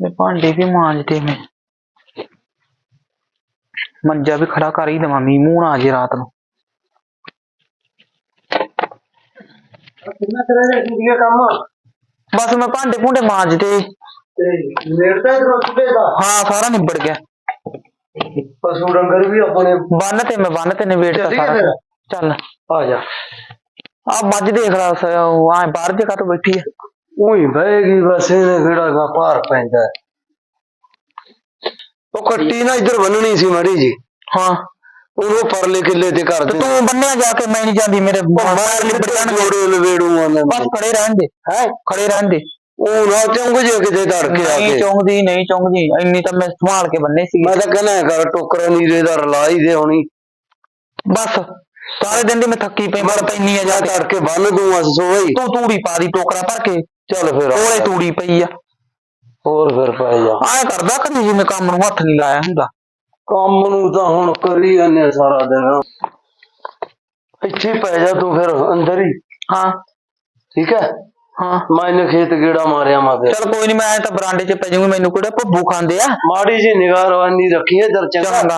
ਮੈਂ ਭਾਂਡੇ ਵੀ ਮਾਂਜਦੇ ਮੈਂ ਮੰਜਾ ਵੀ ਖੜਾ ਕਰ ਹੀ ਦੇਵਾਂ ਮੀਂਹ ਮੂੰਹ ਨਾ ਆ ਜੇ ਰਾਤ ਨੂੰ ਕਿੰਨਾ ਕਰੇ ਕੁੜੀਆਂ ਕੰਮ ਬਸ ਮੈਂ ਭਾਂਡੇ ਭੁੰਡੇ ਮਾਂਜਦੇ ਤੇ ਮੇਰਦਾ ਇਧਰੋਂ ਸੁਬੇ ਦਾ ਹਾਂ ਸਾਰਾ ਨਿਬੜ ਗਿਆ ਪਸ਼ੂ ਡੰਗਰ ਵੀ ਆਪਣੇ ਬੰਨ ਤੇ ਮੈਂ ਬੰਨ ਤੇ ਨਿਬੇੜਤਾ ਚੱਲੀਏ ਸਾਰਾ ਫਿਰ। ਚੱਲ ਆ ਜਾ ਆ ਮੱਝ ਦੇਖ ਲਾ ਸ- ਉਹ ਆ ਬਾਹਰ ਜਗ੍ਹਾ ਤੋਂ ਬੈਠੀ ਹੈ ਉਹੀ ਬਹਿਗੀ ਬਸ ਇਹਨੇ ਕਿਹੜਾ ਗਾ ਭਾਰ ਪੈਂਦਾ। ਹੈ। ਉਹ ਕੱਟੀ ਨਾ ਇੱਧਰ ਬੰਨਣੀ ਸੀ ਮਾੜੀ ਜੀ ਹਾਂ। ਉਹਨੂੰ ਪਰਲੇ ਕਿੱਲੇ ਤੇ ਕਰ ਤੇ ਦੇ। ਤੂੰ ਬੰਨਿਆ ਜਾ ਕੇ ਮੈਂ ਨਹੀਂ ਜਾਂਦੀ ਮੇਰੇ ਮਾਰ ਲਿਬੜ ਜੋੜੇ ਲਵੇੜੂ ਆਂਦਾ ਬਸ ਖੜੇ ਰਹਿਣ ਦੇ ਹੈ ਖੜੇ ਰਹਿਣ ਦੇ। ਉਹ ਨਾ ਚੰਗ ਜੇ ਕਿਤੇ ਧੜਕੇ ਆ ਨਹੀਂ ਕੇ। ਚੌਂਕਦੀ ਨਹੀਂ ਚੌਂਕਦੀ ਇੰਨੀ ਤਾਂ ਮੈਂ ਸੰਭਾਲ ਕੇ ਬੰਨੇ ਸੀ। ਮੈਂ ਤਾਂ ਕਹਿੰਦਾ ਕਰ ਟੋਕਰਾ ਨੀਰੇ ਦਾ ਰਲਾ ਹੀ ਦੇ ਹੋਣੀ। ਬਸ ਸਾਰੇ ਦਿਨ ਦੀ ਮੈਂ ਥੱਕੀ ਪਈ ਮੈਂ ਪੈਣੀ ਆ ਜਾ ਜਾ ਕੇ ਧੜਕੇ ਬੰਨ ਦੂੰ ਅਸ ਸੋਈ ਤੂੰ ਤੂੜੀ ਪਾ ਦੀ ਟੋਕਰਾ ਭਰ ਕੇ। ਚੱਲ ਫਿਰ। ਕੋਲੇ ਤੂੜੀ ਪਈ ਆ। ਹੋਰ ਫਿਰ ਪੈ ਜਾ। ਆਏ ਕਰਦਾ ਕਦੀ ਜਿਵੇਂ ਕੰਮ ਨੂੰ ਹੱਥ ਨਹੀਂ ਲਾਇਆ ਹੁੰਦਾ? ਕੰਮ ਨੂੰ ਤਾਂ ਹੁਣ ਕਰੀ ਜਾਂਦੇ ਸਾਰਾ ਦਿਨ। ਇੱਥੇ ਹੀ ਪੈ ਜਾ ਤੂੰ ਫਿਰ ਅੰਦਰ ਹੀ। ਹਾਂ। ਠੀਕ ਹੈ? ਹਾਂ। ਮੈਂ ਇਹਨੇ ਖੇਤ ਗੇੜਾ ਮਾਰਿਆ ਮਾ ਫਿਰ। ਚਲ ਕੋਈ ਨਹੀਂ ਮੈਂ ਤਾਂ ਬਰਾਂਡੇ 'ਚ ਪੈ ਜਾਊਂਗੀ ਮੈਨੂੰ ਕਿਹੜਾ ਭੁੱਬੂ ਖਾਂਦੇ ਆ। ਮਾੜੀ ਜੀ ਨਿਗਾਹ ਰਵਾਨੀ ਰੱਖੀ ਹੈ ਦਰ ਚੰਗਾ। ਚੰਗਾ।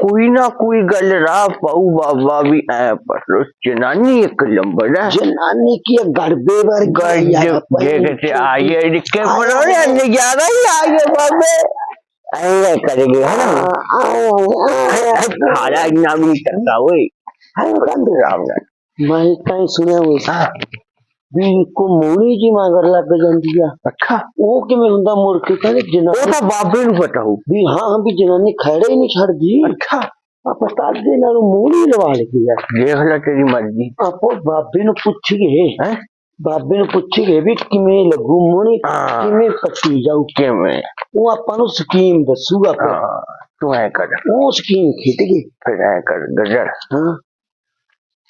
کوئی نہ کوئی گل را پاؤ بابا بھی آیا پر۔ جنانی ایک لمبر ہے جنانی کی گھر گڑبے پر۔ گئی ہے جیسے آئیے لکھے پڑھوڑے اندے جاگا ہی آئیے بابے اے کرے گے ہے نا؟ کھانا اتنا بھی کرتا ہوئی ہر ہاں، بڑا دراؤں میں کہیں سنے ہوئی۔ ہاں۔ ਵੀ ਕੋ ਮੋਣੀ ਜੀ ਮਗਰ ਲੱਗ ਜਾਂਦੀ ਆ। ਅੱਛਾ। ਉਹ ਕਿਵੇਂ ਹੁੰਦਾ ਮੁੜ ਕੇ ਕਹਿੰਦੇ ਉਹ ਜਨਾਨੀ ਤਾਂ ਬਾਬੇ ਨੂੰ ਪਤਾ ਹੋਊ। ਵੀ ਹਾਂ ਹਾਂ ਵੀ ਜਨਾਨੀ ਖੜੇ ਹੀ ਨਹੀਂ ਛੱਡਦੀ। ਅੱਛਾ। ਆਪਾਂ ਤਾਂ ਦੇ ਨਾਲ ਹੀ ਲਵਾ ਲਈ ਯਾਰ ਦੇਖ ਲੈ ਤੇਰੀ ਮਰਜ਼ੀ। ਆਪੋ ਬਾਬੇ ਨੂੰ ਪੁੱਛੀਏ। ਹੈ? ਬਾਬੇ ਨੂੰ ਪੁੱਛੀਏ ਵੀ ਕਿਵੇਂ ਲੱਗੂ ਹਾਂ। ਕਿਵੇਂ ਪੱਟੀ ਜਾਊ। ਕਿਵੇਂ? ਉਹ ਆਪਾਂ ਨੂੰ ਸਕੀਮ ਦੱਸੂਗਾ। ਹਾਂ ਤੂੰ ਐ ਕਰ। ਉਹ ਸਕੀਮ ਖਿੱਚ ਗਈ। ਫਿਰ ਐ ਕਰ ਗਜਰ ਹਾਂ।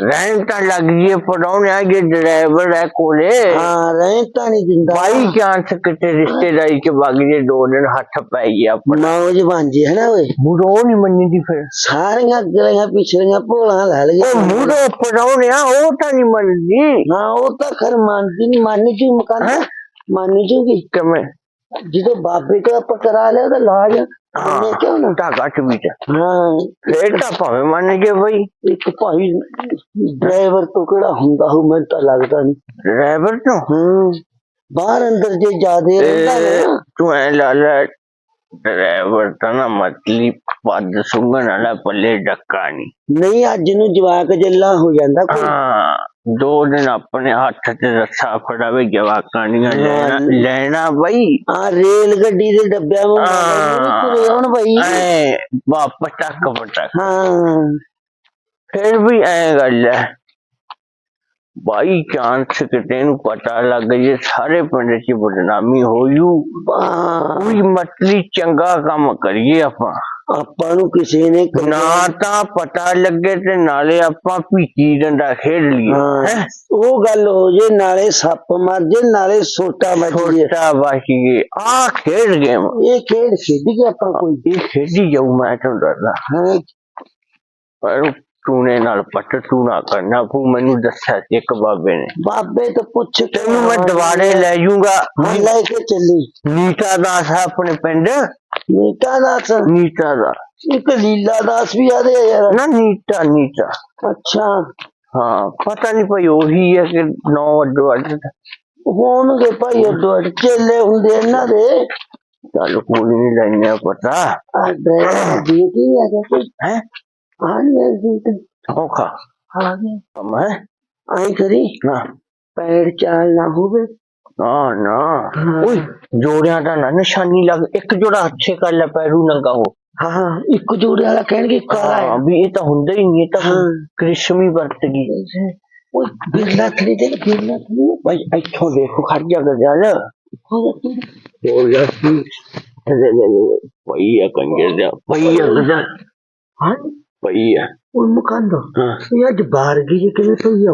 ਜੀ ਰਹਿਣ ਤਾਂ ਲੱਗ ਗਈ ਪੜਾਉਣੇ ਜੇ ਡਰਾਈਵਰ ਹੈ ਕੋਲੇ। ਹਾਂ ਰਹਿਣ ਤਾਂ ਨਹੀਂ ਦਿੰਦਾ। ਬਾਈ ਚਾਂਸ ਕਿਤੇ ਰਿਸ਼ਤੇਦਾਰੀ ਚ ਵਗ ਜੇ ਦੋ ਦਿਨ ਹੱਥ ਪੈ ਗਿਆ ਮੌਜ ਬਾਂਝੇ ਹੈ ਨਾ ਓਏ? ਮੁਰੋ ਨਹੀਂ ਮੰਨੀ ਦੀ ਫਿਰ। ਸਾਰੀਆਂ ਗਲੀਆਂ ਪਿਛਲੀਆਂ ਭੋਲਾਂ ਲੈ ਉਹ ਲਈਆਂ ਮੁਰੋ ਪੜਾਉਣਿਆ ਉਹ ਤਾਂ ਨਹੀਂ ਮੰਨਦੀ। ਹਾਂ ਉਹ ਤਾਂ ਖਰ ਮੰਨਦੀ ਨਹੀਂ ਮੰਨ ਜੂ ਮਕਾਨ। ਮੰਨ ਜੂਗੀ। ਕਿਵੇਂ? ਜਦੋਂ ਬਾਬੇ ਤੋਂ ਆਪਾਂ ਕਰਾ ਲਿਆ ਉਹਦਾ ਇਲਾਜ ਮੰਨੇ ਕਿਉਂ ਨਾ ਧਾਗਾ ਚ ਵੀ ਚ ਹਾਂ। ਫੇਰ ਤਾਂ ਭਾਵੇਂ ਮੰਨ ਜੇ ਬਈ ਇੱਕ ਭਾਈ ਡਰਾਈਵਰ ਤੋਂ ਕਿਹੜਾ ਹੁੰਦਾ ਹੋ ਮੈਨੂੰ ਤਾਂ ਲੱਗਦਾ ਨਹੀਂ ਡਰਾਈਵਰ ਤੋਂ? ਹਾਂ। ਬਾਹਰ ਅੰਦਰ ਜੇ ਜਿਆਦੇ ਰਹਿੰਦਾ ਨਾ। ਤੂੰ ਐ ਲਾ ਲੈ ਡਰਾਈਵਰ ਤਾਂ ਨਾ ਮਤਲੀ ਪੱਦ ਸੁੰਗਣ ਵਾਲਾ ਪੱਲੇ ਡੱਕਾ ਨਹੀਂ ਨਹੀਂ ਅੱਜ ਨੂੰ ਜਵਾਕ ਜੱਲਾ ਹੋ ਜਾਂਦਾ ਕੋਈ। ਹਾਂ। ਦੋ ਦਿਨ ਆਪਣੇ ਹੱਥ ਤੇ ਰੱਸਾ ਫੜਾਵੇ ਜਵਾਕਾਂ ਦੀਆਂ ਲੈਣਾ ਲੈਣਾ ਬਈ। ਆ ਰੇਲ ਗੱਡੀ ਦੇ ਡੱਬਿਆਂ ਨੂੰ ਹਾਂ। ਤੁਰੇ ਆਉਣ ਭਾਈ ਐ ਵਾਪਸ ਟੱਕ ਪਟਕ। ਹਾਂ। ਫਿਰ ਵੀ ਐ ਗੱਲ ਹੈ ਬਾਈ ਚਾਂਸ ਕਿਤੇ ਨੂੰ ਪਤਾ ਲੱਗ ਜੇ ਸਾਰੇ ਪਿੰਡ 'ਚ ਬਦਨਾਮੀ ਹੋਇਓ ਬਾ- ਕੋਈ ਮਤਲੀ ਚੰਗਾ ਕੰਮ ਕਰੀਏ ਆਪਾਂ। ਆਪਾਂ ਨੂੰ ਕਿਸੇ ਨੇ ਕ- ਨਾ ਤਾਂ ਪਤਾ ਲੱਗੇ ਤੇ ਨਾਲੇ ਆਪਾਂ ਭੀਤੀ ਡੰਡਾ ਖੇਡ ਲਈਏ ਹਾਂ ਹੈਂ? ਉਹ ਗੱਲ ਹੋ ਜੇ ਨਾਲੇ ਸੱਪ ਮਰ ਜੇ ਨਾਲੇ ਸੋਟਾ ਮਰ ਜੇ ਛੋਟਾ ਬਾਸ਼ੀਏ ਆ ਖੇਡ ਗੇਮ ਇਹ ਖੇਡ ਖੇਡ ਕੇ ਆਪਾਂ ਕੋਈ ਇਹ ਖੇਡੀ ਜਾਊ ਮੈਂ ਤੁਹਾਨੂੰ ਦੱਸਦਾ ਹਾਂ ਪਰ ਟੂਨੇ ਨਾਲ ਪੱਟ ਤੂੰ ਨਾ ਕਰਨਾ ਪੂ ਮੈਨੂੰ ਦੱਸਿਆ ਸੀ ਇੱਕ ਬਾਬੇ ਨੇ ਬਾਬੇ ਤੋਂ ਪੁੱਛ ਕੇ ਤੈਨੂੰ ਮੈਂ ਦਿਵਾੜੇ ਲੈ ਜਾਊਂਗਾ ਹਾਂ, ਲੈ ਕੇ ਚੱਲੀ ਨੀਤਾ ਦਾਸ ਹੈ ਆਪਣੇ ਪਿੰਡ ਨੀਤਾ ਦਾਸ ਨੀਤਾ ਦਾ। ਇੱਕ ਲੀਲਾ ਦਾਸ ਵੀ ਆ ਯਾਰ। ਨਾ ਨੀਤਾ ਨੀਤਾ ਅੱਛਾ। ਹਾਂ ਪਤਾ ਨਹੀਂ ਭਾਈ ਉਹੀ ਹੈ ਕਿ ਨੌ ਅੱਡੋ ਅੱਡ। ਹੋਣਗੇ ਭਾਈ ਅੱਡੋ ਅੱਡ। ਚੇਲੇ ਹੁੰਦੇ ਇਹਨਾਂ ਦੇ। ਚੱਲ ਕੋਈ ਨਹੀਂ ਲੈਣੇ ਪਤਾ। ਡਰਾਈਵਰ ਦੀ ਕੀ ਆ ਗਿਆ ਹੈ? ਆ ਗਿਆ ਜੀ ਆ ਗਿਆ। ਮੈਂ ਆਈ ਕਰੀ। ਨਾ ਪੈਰ ਚਾਲ ਨਾ ਹੋਵੇ। ਨਾ ਨਾ। ਹਾਂ। ਓਏ ਜੋੜਿਆਂ ਦਾ ਨਾ ਨਿਸ਼ਾਨੀ ਲੱਗ ਇੱਕ ਜੋੜਾ ਹੱਥੇ ਕਰ ਲੈ ਪੈਰੂ ਨੰਗਾ ਹੋ। ਹਾਂ ਹਾਂ। ਇੱਕ ਜੋੜੇ ਵਾਲਾ ਕਹਿਣਗੇ ਕਾਲਾ ਹਾਂ। ਹੈ ਵੀ ਇਹ ਤਾਂ ਹੁੰਦਾ ਹੀ ਨਹੀਂ ਇਹ ਤਾਂ ਹਾਂ। ਕ੍ਰਿਸ਼ਮੀ ਵਰਤ ਗਈ। ਓਏ ਬਿਰਲਾ ਥਲੀ ਦੇ ਬਿਰਲਾ ਥਲੀ ਭਾਈ ਇੱਥੋਂ ਦੇਖੋ ਖੜ ਜਾ ਗਜਾਲ ਹੋ ਗਿਆ ਹੋਰ ਜਾ ਕੀ? ਪਈਆ ਕੰਗੇ ਦਾ ਪਈਆ ਗਜਾਲ ਹਾਂ। ਪਈਆ ਉਹ ਮੁਕੰਦ ਹਾਂ। ਇਹ ਅੱਜ ਬਾਹਰ ਗਈ ਜੇ ਕਿਵੇਂ ਪਈ ਆ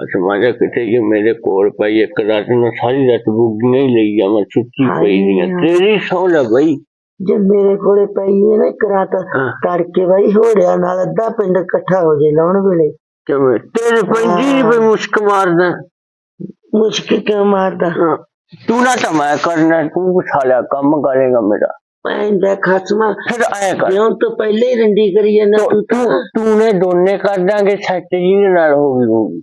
ਸਮਾਜਾ ਕਿਤੇ ਕਿ ਮੇਰੇ ਕੋਲ ਪਈ ਇੱਕ ਰਾਤ ਨੂੰ ਸਾਰੀ ਰਾਤ ਬੁੱਗ ਨਹੀਂ ਲਈ ਜਾ ਮੈਂ ਸੁੱਤੀ ਪਈ ਨਹੀਂ ਆ। ਤੇਰੀ ਸੌ ਲੈ ਬਈ। ਜੇ ਮੇਰੇ ਕੋਲੇ ਪਈ ਹੈ ਨਾ ਇੱਕ ਰਾਤ ਹਾਂ। ਤੜਕੇ ਬਾਈ ਹੋੜਿਆ ਨਾਲ ਅੱਧਾ ਪਿੰਡ ਇਕੱਠਾ ਹੋ ਜੇ ਲਾਉਣ ਵੇਲੇ। ਕਿਵੇਂ? ਤੇਰੇ ਨਹੀਂ ਪਈ ਮੁਸ਼ਕ ਮਾਰਦਾ। ਮੁਸ਼ਕਿਲ ਕਿਉਂ ਮਾਰਦਾ? ਹਾਂ। ਤੂੰ ਨਾ ਤਾਂ ਮੈਂ ਕਰਨਾ ਤੂੰ ਸਾਲਿਆ ਕੰਮ ਕਰੇਗਾ ਮੇਰਾ। ਮੈਂ ਦਾ ਖਸਮਾ। ਫਿਰ ਆਇਆ ਕਰ। ਜਿਉਂ ਤੋਂ ਪਹਿਲੇ ਹੀ ਰੰਡੀ ਕਰੀ ਜਾਂਦਾ ਤੂੰ ਤੂੰ ਤੂੰ। ਨੇ ਦੋਨੇ ਕਰ ਦਾਂਗੇ ਸੱਚ ਜੀ ਦੇ ਨਾਲ ਹੋ ਗਈ ਹੋਊਗੀ।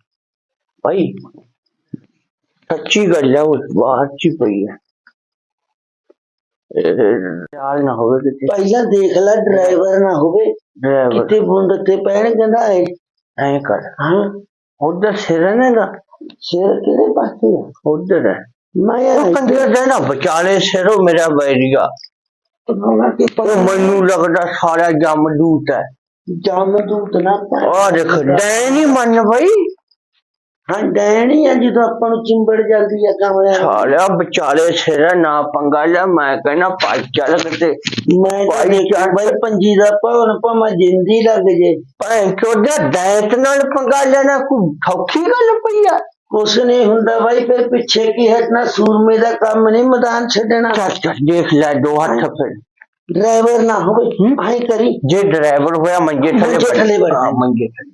ਭਾਈ ਸੱਚੀ ਗੱਲ ਹੈ ਉਸ ਬਾਤ ਚ ਪਈ ਹੈ ਇਹ ਚਾਲ ਨਾ ਹੋਵੇ ਕਿ ਪਹਿਲਾਂ ਦੇਖ ਲੈ ਡਰਾਈਵਰ ਨਾ ਹੋਵੇ। ਡਰਾਈਵਰ। ਕਿਤੇ ਬੁੰਡ ਤੇ ਪੈਣ ਕਹਿੰਦਾ ਹੈ ਐ ਕਰ। ਹਾਂ। ਉਧਰ ਸਿਰ ਨੇ ਦਾ ਸਿਰ ਕਿਹੜੇ ਪਾਸੇ ਆ? ਉਧਰ ਹੈ। ਮੈਂ ਉਹ ਯਾਰ ਕੰਜਰ ਦੇ ਨਾ ਵਿਚਾਲੇ ਸਿਰੋਂ ਮੇਰਾ ਬੈਰੀਆ। ਉਹ ਮੈਨੂੰ ਲੱਗਦਾ ਸਾਰਾ ਜੰਮ ਦੂਤ ਹੈ। ਜਾਮ ਦੂਤ ਨਾ ਆ ਦੇਖ ਡੈ ਨਹੀਂ ਮੰਨ ਬਈ ਹਾਂ ਡੈਣੀ ਆ ਜਦੋਂ ਆਪਾਂ ਨੂੰ ਚਿੰਬੜ ਜਾਂਦੀ ਆ ਕਮਲਿਆਂ ਨੂੰ। ਸਾਲਿਆ ਵਿਚਾਲੇ ਸਿਰ ਨਾ ਪੰਗਾ ਲੈ ਮੈਂ ਕਹਿੰਦਾ ਭਾਈ ਚੱਲ ਕਿਤੇ। ਮੈਂ ਤਾਂ ਭਾਈ ਦੇਖਿਆ ਬਈ ਪੰਜੀ ਦਾ ਭਵਨ ਭਾਵੇਂ ਜਿੰਦੀ ਲੱਗ ਜੇ। ਭੈਣ ਚੋਦਾ ਦੈਤ ਨਾਲ ਪੰਗਾ ਲੈਣਾ ਕੋਈ ਸੌਖੀ ਗੱਲ ਪਈ ਆ। ਕੁਛ ਨਹੀਂ ਹੁੰਦਾ ਬਾਈ ਫਿਰ ਪਿੱਛੇ ਕੀ ਹਟਣਾ ਸੂਰਮੇ ਦਾ ਕੰਮ ਨਹੀਂ ਮੈਦਾਨ ਛੱਡਣਾ। ਚੱਲ ਚੱਲ ਦੇਖ ਲੈ ਦੋ ਹੱਥ ਫਿਰ। ਡਰਾਈਵਰ ਨਾ ਹੋਵੇ ਆਈ ਕਰੀ। ਜੇ ਡਰਾਈਵਰ ਹੋਇਆ ਮੰਜੇ ਥੱਲੇ ਮੰਜੇ ਥੱਲੇ ਬੈਠ। ਹਾਂ, ਮੰਜੇ ਥੱਲੇ।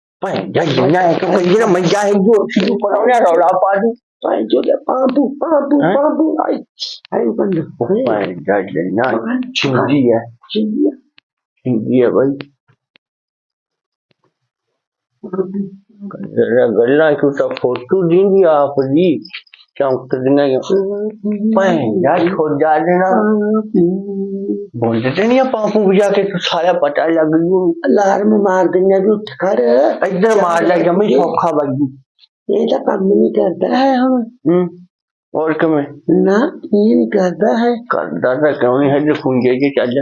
Imagina, mas já resolvido para olhar lá, rapaz. Pai, joga pampo, pampo, pampo. Aí, aí eu falei, pai, já não, xinguia, xinguia, xinguia, vai. ગલ્લા છૂટા ખોટું જીંદી આપડી ਜਾ ਛਿੰਦੀ ਹੈ ਤਾਂ ਆਪ ਭਾਈ ਜਾ ਛੋੜ ਜਾ ਦੇਣਾ ਬੋਲਦੇ ਨਹੀਂ ਆ ਪਾਪੂ ਵੀ ਜਾ ਕੇ ਤੂੰ ਸਾਰਾ ਪਤਾ ਲੱਗ ਗਈ ਅਲਾਰਮ ਮਾਰ ਦਿੰਦਾ ਵੀ ਉੱਠ ਖੜ। ਇੱਧਰ ਮਾਰ ਲੈ ਜਮੀ ਸੌਖਾ ਵੱਜੀ ਇਹ ਤਾਂ ਕੰਮ ਨਹੀਂ ਕਰਦਾ। ਹੈ ਹੁਣ। ਹੂੰ। ਹੋਰ ਕਿਵੇਂ? ਨਾ ਇਹ ਨਹੀਂ ਕਰਦਾ ਹੈ। ਕਰਦਾ ਤਾਂ ਕਿਉਂ ਨਹੀਂ ਹੈ ਜੇ ਖੁੰਝੇ ਜੇ ਚੱਲ ਭੈਣ ਜਾ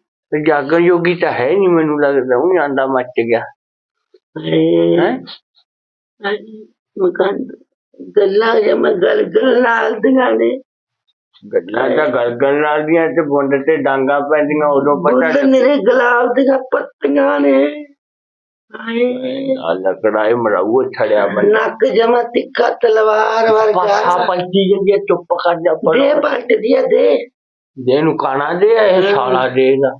ਤੇ ਜਾਗਣ ਯੋਗੀ ਤਾਂ ਹੈ ਨਹੀਂ ਮੈਨੂੰ ਲੱਗਦਾ ਉਹ ਆਂਦਾ ਮੱਚ ਗਿਆ। ਹੈ? ਮਕਾਨ ਗੱਲਾਂ ਜਾਂ ਮੈਂ ਗੱਲ ਗੱਲਾਂ ਦੀਆਂ ਨੇ। ਗੱਲਾਂ ਤਾਂ ਗਲਗਲ ਨਾਲ ਦੀਆਂ ਤੇ ਬੁੰਡ ਤੇ ਡਾਂਗਾ ਪੈਂਦੀਆਂ ਉਦੋਂ ਪਤਾ ਬੁੱਲ ਮੇਰੇ ਗੁਲਾਬ ਦੀਆਂ ਪੱਤੀਆਂ ਨੇ। ਆ ਲੱਕੜਾ ਇਹ ਮਰਾਊ ਛੜਿਆ ਬੰਦਾ ਨੱਕ ਜਮਾ ਤਿੱਖਾ ਤਲਵਾਰ ਪਾਸਾ ਵਰਗਾ ਪੰਚੀ ਜੰਗੇ ਚੁੱਪ ਕਰ ਜਾ ਦੇ ਪਲਟ ਦਿਆ ਦੇ। ਦੇ ਨੂੰ ਕਾਣਾ ਦੇ ਇਹ ਸਾਲਾ ਦੇਗਾ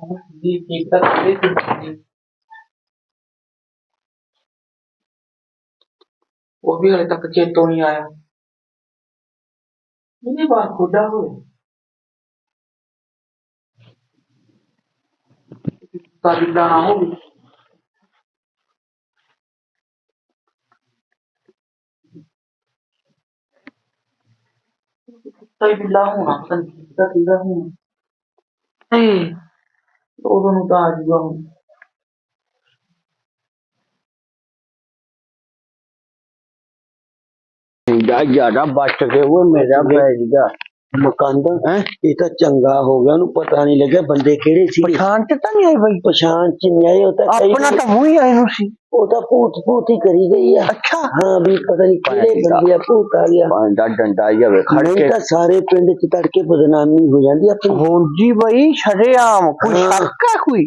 ये केक का ये वो भी हले तक चेत तो नहीं आया इन्हें बार खुदा हुए ताबिदा ना हो भी ताबिदा हूँ ना संगीता ताबिदा हूँ ए Todo no cardigão. جاڑا بچ کے وہ میرا یہ چنگا ہو گیا نو پتہ نہیں لگے بندے کیڑے سی پہچان تے نہیں آئی بھائی پشانچ نہیں آئی ہوتا اپنا تو وہی آئی سی ਉਹ ਤਾਂ ਭੂਤ ਭੂਤ ਹੀ ਕਰੀ ਗਈ ਆ। ਅੱਛਾ। ਹਾਂ ਵੀ ਪਤਾ ਨਹੀਂ ਕਿਹੜੇ ਬੰਦੇ ਆ ਭੂਤ ਆ ਗਿਆ। ਦਾ ਡੰਡਾ ਜਾਵੇ ਖੜ ਕੇ। ਤਾਂ ਸਾਰੇ ਪਿੰਡ ਚ ਤੜਕੇ ਬਦਨਾਮੀ ਹੋ ਜਾਂਦੀ ਆ ਆਪਣੀ। ਹੁੰਦੀ ਬਈ ਸ਼ਰੇਆਮ ਕੋਈ। ਸ਼ੱਕ ਹੈ ਕੋਈ?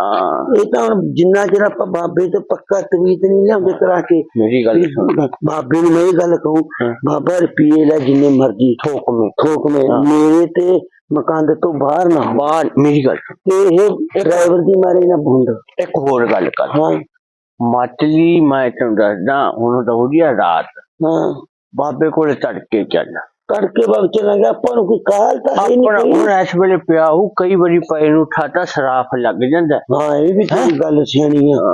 ਹਾਂ। ਇਹ ਤਾਂ ਜਿੰਨਾ ਚਿਰ ਆਪਾਂ ਬਾਬੇ ਤੋਂ ਪੱਕਾ ਤਵੀਤ ਨਹੀਂ ਲਿਆਉਂਦੇ ਕਰਾ ਕੇ ਮੇਰੀ ਗੱਲ ਸੁਣ। ਬਾਬੇ ਨੂੰ ਮੈਂ ਇਹ ਗੱਲ ਕਹੂੰ। ਬਾਬਾ ਰੁਪਈਏ ਲੈ ਜਿੰਨੇ ਮਰਜ਼ੀ ਠੋਕ ਮੇ ਥੋਕ ਮੇ। ਮੇਰੇ ਤੇ ਮਕਾਨ ਤੋਂ ਬਾਹਰ ਨਾ ਬਾਹਰ ਮੇਰੀ ਗੱਲ। ਤੇ ਇਹ ਡਰਾਈਵਰ ਦੀ ਮਾਰੇ ਨਾ ਭੁੰਡ। ਇੱਕ ਹੋਰ ਗੱਲ ਕਰ। ਹਾਂ। ਮਤਲੀ ਮੈਂ ਤੈਨੂੰ ਦੱਸਦਾ ਹੁਣ ਤਾਂ ਹੋ ਗਿਆ ਰਾਤ। ਹਾਂ। ਬਾਬੇ ਕੋਲੇ ਤੜਕੇ ਚੱਲ ਤੜਕੇ ਬਾਅਦ ਚਲਾਂਗੇ ਆਪਾਂ ਨੂੰ ਕੋਈ ਕਾਲ ਤਾਂ ਹੈ ਆਪਣਾ ਨਹੀਂ ਹੁਣ ਇਸ ਵੇਲੇ ਪਿਆ ਉਹ ਕਈ ਵਾਰੀ ਪੈ ਨੂੰ ਠਾਤਾ ਸਰਾਫ ਲੱਗ ਜਾਂਦਾ। ਹਾਂ ਇਹ ਵੀ ਤੇਰੀ ਗੱਲ ਸਿਆਣੀ ਆ।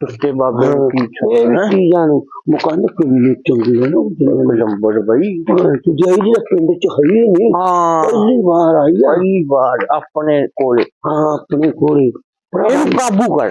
ਸੁੱਤੇ ਬਾਬੇ ਨੂੰ ਕੀ ਇਹ ਵੀ ਛੱਡਣਾ ਕੀ ਜਾਣੂ? ਮਕਾਨ ਕਿੰਨੀ ਚੰਗੀ ਹੈ ਨਾ ਉਹ ਜਿਹੜਾ ਲੰਬੜ ਬਈ। ਤੂੰ ਜਾਈ ਜਿਹੜਾ ਪਿੰਡ ਚ ਹੈ ਹੀ ਨਹੀਂ। ਹਾਂ। ਪਹਿਲੀ ਵਾਰ ਆਈ ਆ। ਕਈ ਵਾਰ ਆਪਣੇ ਕੋਲੇ। ਹਾਂ ਆਪਣੇ ਕੋਲੇ। ਇਹਨੂੰ ਕਾਬੂ ਕਰ।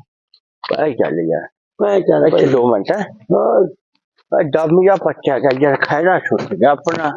چل گیا میں چل اچھا دو منٹ ڈم جا پچا چل جا خیرا چھوٹ گیا اپنا